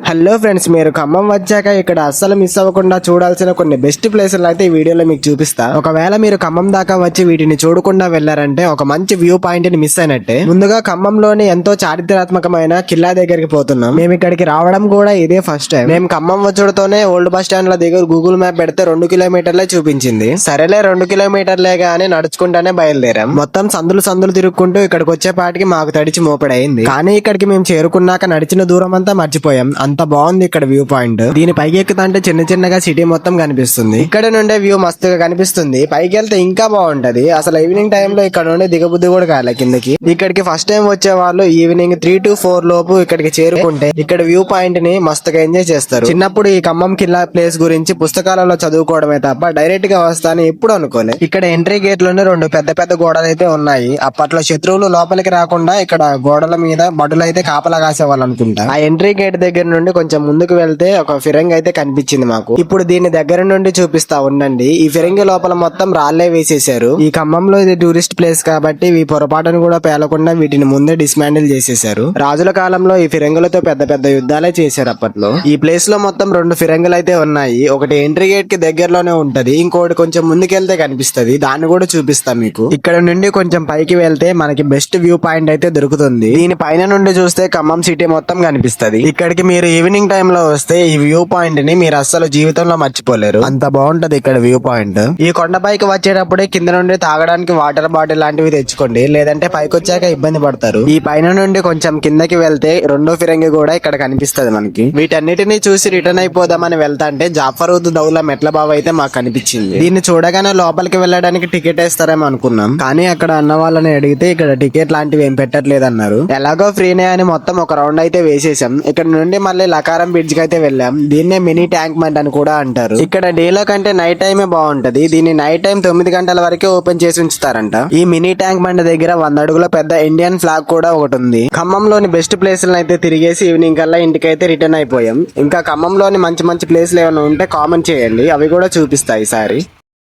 Hello friends మీరు ఖమ్మం వచ్చాక ఇక్కడ అస్సలు మిస్ అవ్వకుండా చూడాల్సిన కొన్ని బెస్ట్ ప్లేసులు అయితే ఈ వీడియోలో మీకు చూపిస్తా. ఒకవేళ మీరు ఖమ్మం దాకా వచ్చి వీటిని చూడకుండా వెళ్ళారంటే ఒక మంచి వ్యూ పాయింట్ని మిస్ అయినట్టే. ముందుగా ఖమ్మంలోని ఎంతో చారిత్రాత్మకమైన కిల్లా దగ్గరికి పోతున్నాం. మేము ఇక్కడికి రావడం కూడా ఇదే ఫస్ట్ టైం మేము ఖమ్మం వచ్చుడుతోనే ఓల్డ్ బస్ స్టాండ్ ల దగ్గర గూగుల్ మ్యాప్ పెడితే రెండు కిలోమీటర్లే చూపించింది. సరేలే రెండు కిలోమీటర్లే గానీ నడుచుకుంటానే బయలుదేరాం. మొత్తం సందులు సందులు తిరుక్కుంటూ ఇక్కడికి వచ్చేపాటికి మాకు తడిచి మోపడైంది. కానీ ఇక్కడికి మేము చేరుకున్నాక నడిచిన దూరం అంతా మర్చిపోయాం. అంత బాగుంది ఇక్కడ వ్యూ పాయింట్. దీని పైకి ఎక్కుతుంటే చిన్న చిన్నగా సిటీ మొత్తం కనిపిస్తుంది. ఇక్కడ నుండే వ్యూ మస్తుగా కనిపిస్తుంది. పైకి వెళ్తే ఇంకా బాగుంటది. అసలు ఈవినింగ్ టైం లో ఇక్కడ నుండి దిగబుద్ధి కూడా కాలే కిందకి. ఇక్కడికి ఫస్ట్ టైం వచ్చే వాళ్ళు ఈవినింగ్ త్రీ టు ఫోర్ లోపు ఇక్కడికి చేరుకుంటే ఇక్కడ వ్యూ పాయింట్ని మస్తుగా ఎంజాయ్ చేస్తారు. చిన్నప్పుడు ఈ ఖమ్మం కిల్లా ప్లేస్ గురించి పుస్తకాలలో చదువుకోవడమే తప్ప డైరెక్ట్గా వస్తాను ఎప్పుడు అనుకోలే. ఇక్కడ ఎంట్రీ గేట్లోనే రెండు పెద్ద పెద్ద గోడలు అయితే ఉన్నాయి. అప్పట్లో శత్రువులు లోపలికి రాకుండా ఇక్కడ గోడల మీద బడులు అయితే కాపలా కాసేవాళ్ళు అనుకుంటా. ఆ ఎంట్రీ గేట్ దగ్గర నుండి కొంచెం ముందుకు వెళ్తే ఒక ఫిరంగి అయితే కనిపించింది మాకు. ఇప్పుడు దీని దగ్గర నుండి చూపిస్తా ఉండండి. ఈ ఫిరంగి లోపల మొత్తం రాళ్ళే వేసేసారు ఈ ఖమ్మంలో ఇది టూరిస్ట్ ప్లేస్ కాబట్టి ఈ పొరపాటును కూడా పేలకుండా వీటిని ముందే డిస్మాండిల్ చేసేసారు రాజుల కాలంలో ఈ ఫిరంగులతో పెద్ద పెద్ద యుద్ధాలే చేశారు అప్పట్లో. ఈ ప్లేస్లో మొత్తం రెండు ఫిరంగులు అయితే ఉన్నాయి. ఒకటి ఎంట్రీ గేట్కి దగ్గరలోనే ఉంటది. ఇంకోటి కొంచెం ముందుకెళ్తే కనిపిస్తది. దాన్ని కూడా చూపిస్తా మీకు. ఇక్కడ నుండి కొంచెం పైకి వెళ్తే మనకి బెస్ట్ వ్యూ పాయింట్ అయితే దొరుకుతుంది. దీని పైన నుండి చూస్తే ఖమ్మం సిటీ మొత్తం కనిపిస్తది. ఇక్కడికి మీరు ఈవినింగ్ టైం లో వస్తే ఈ వ్యూ పాయింట్ని మీరు అస్సలు జీవితంలో మర్చిపోలేరు. అంత బాగుంటది ఇక్కడ వ్యూ పాయింట్ ఈ కొండపైకి వచ్చేటప్పుడే కింద నుండి తాగడానికి వాటర్ బాటిల్ లాంటివి తెచ్చుకోండి. లేదంటే పైకి వచ్చాక ఇబ్బంది పడతారు. ఈ పైన నుండి కొంచెం కిందకి వెళ్తే రెండో ఫిరంగి కూడా ఇక్కడ కనిపిస్తుంది మనకి. వీటన్నిటిని చూసి రిటర్న్ అయిపోదామని వెళ్తా అంటే ఉద్ దౌలా మెట్ల బాబు అయితే మాకు కనిపించింది దీన్ని చూడగానే లోపలికి వెళ్ళడానికి టికెట్ వేస్తారేమో అనుకున్నాం. కానీ అక్కడ అన్న వాళ్ళని అడిగితే ఇక్కడ టికెట్ లాంటివి ఏం పెట్టట్లేదు అన్నారు ఎలాగో ఫ్రీనే అని మొత్తం ఒక రౌండ్ అయితే వేసేసాం. ఇక్కడ నుండి మళ్ళీ లకారం బ్రిడ్జ్కి అయితే వెళ్ళాం. దీన్నే మినీ ట్యాంక్ బండ్ అని కూడా అంటారు. ఇక్కడ డేలో కంటే నైట్ టైమే బాగుంటది. దీన్ని నైట్ టైం తొమ్మిది గంటల వరకే ఓపెన్ చేసి ఉంచుతారంట. ఈ మినీ ట్యాంక్ బండ్ దగ్గర వంద అడుగుల పెద్ద ఇండియన్ ఫ్లాగ్ కూడా ఒకటి ఉంది. ఖమ్మంలోని బెస్ట్ ప్లేసులను అయితే తిరిగేసి ఈవినింగ్ కల్లా ఇంటికైతే రిటర్న్ అయిపోయాం. ఇంకా ఖమ్మంలోని మంచి మంచి ప్లేసులు ఏమైనా ఉంటే కామెంట్ చేయండి. అవి కూడా చూపిస్తాయి ఈసారి.